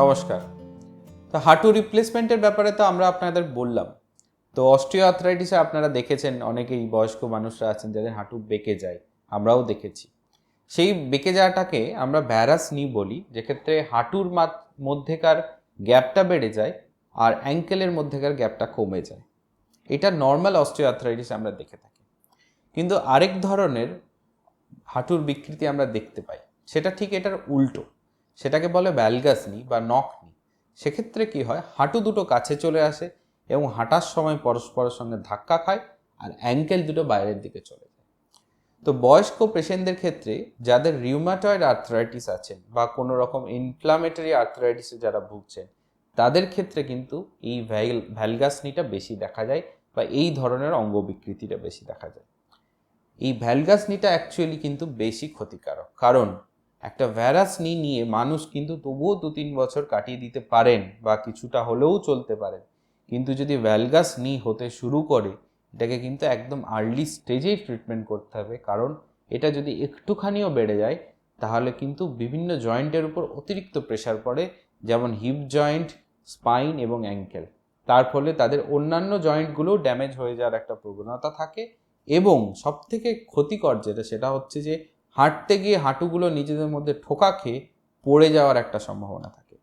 নমস্কার। তো হাঁটু রিপ্লেসমেন্টের ব্যাপারে তো আমরা আপনাদের বললাম। তো অস্ট্রিও আর্থ্রাইটিসে আপনারা দেখেছেন, অনেকেই বয়স্ক মানুষরা আছেন যাদের হাঁটু বেঁকে যায়, আমরাও দেখেছি। সেই বেঁকে যাওয়াটাকে আমরা ভ্যারাস নি বলি, যেক্ষেত্রে হাঁটুর মধ্যেকার গ্যাপটা বেড়ে যায় আর অ্যাঙ্কেলের মধ্যেকার গ্যাপটা কমে যায়। এটা নর্মাল অস্ট্রিও আর্থ্রাইটিস আমরা দেখে থাকি। কিন্তু আরেক ধরনের হাঁটুর বিকৃতি আমরা দেখতে পাই, সেটা ঠিক এটার উল্টো। সেটাকে বলে ভ্যালগাসনি বা নকনি সেক্ষেত্রে কি হয়, হাঁটু দুটো কাছে চলে আসে এবং হাঁটার সময় পরস্পরের সঙ্গে ধাক্কা খায় আর অ্যাঙ্কেল দুটো বাইরের দিকে চলে যায়। তো বয়স্ক পেশেন্টদের ক্ষেত্রে যাদের রিউমাটয়েড আর্থরাইটিস আছেন বা কোনো রকম ইনফ্লামেটরি আর্থরাইটিসে যারা ভুগছেন, তাদের ক্ষেত্রে কিন্তু এই ভ্যাল ভ্যালগাসনিটা বেশি দেখা যায় বা এই ধরনের অঙ্গ বিকৃতিটা বেশি দেখা যায়। এই ভ্যালগাসনিটা অ্যাকচুয়ালি কিন্তু বেশি ক্ষতিকারক। কারণ একটা ভ্যারাস নি নিয়ে মানুষ কিন্তু তবুও দু তিন বছর কাটিয়ে দিতে পারেন বা কিছুটা হলেও চলতে পারেন। কিন্তু যদি ভ্যালগাস নি হতে শুরু করে, এটাকে কিন্তু একদম আর্লি স্টেজেই ট্রিটমেন্ট করতে হবে। কারণ এটা যদি একটুখানিও বেড়ে যায়, তাহলে কিন্তু বিভিন্ন জয়েন্টের উপর অতিরিক্ত প্রেশার পড়ে, যেমন হিপ জয়েন্ট স্পাইন এবং অ্যাঙ্কেল তার ফলে তাদের অন্যান্য জয়েন্টগুলোও ড্যামেজ হয়ে যাওয়ার একটা প্রবণতা থাকে এবং সবথেকে ক্ষতিকর যেটা, সেটা হচ্ছে যে হাঁটতে গিয়ে হাঁটুগুলো নিজেদের মধ্যে ঠোকা খেয়ে পড়ে যাওয়ার একটা সম্ভাবনা থাকে।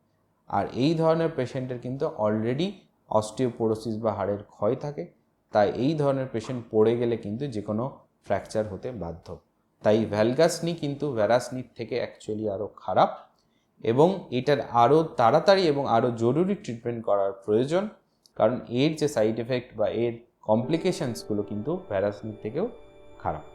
আর এই ধরনের পেশেন্টের কিন্তু অলরেডি অস্টিওপোরোসিস বা হাড়ের ক্ষয় থাকে। তাই এই ধরনের পেশেন্ট পড়ে গেলে কিন্তু যে কোনো ফ্র্যাকচার হতে বাধ্য। তাই ভ্যালগাসনি কিন্তু ভ্যারাসনির থেকে অ্যাকচুয়ালি আরও খারাপ এবং এটার আরও তাড়াতাড়ি এবং আরও জরুরি ট্রিটমেন্ট করার প্রয়োজন। কারণ এর যে সাইড এফেক্ট বা এর কমপ্লিকেশানসগুলো কিন্তু ভ্যারাসনির থেকেও খারাপ।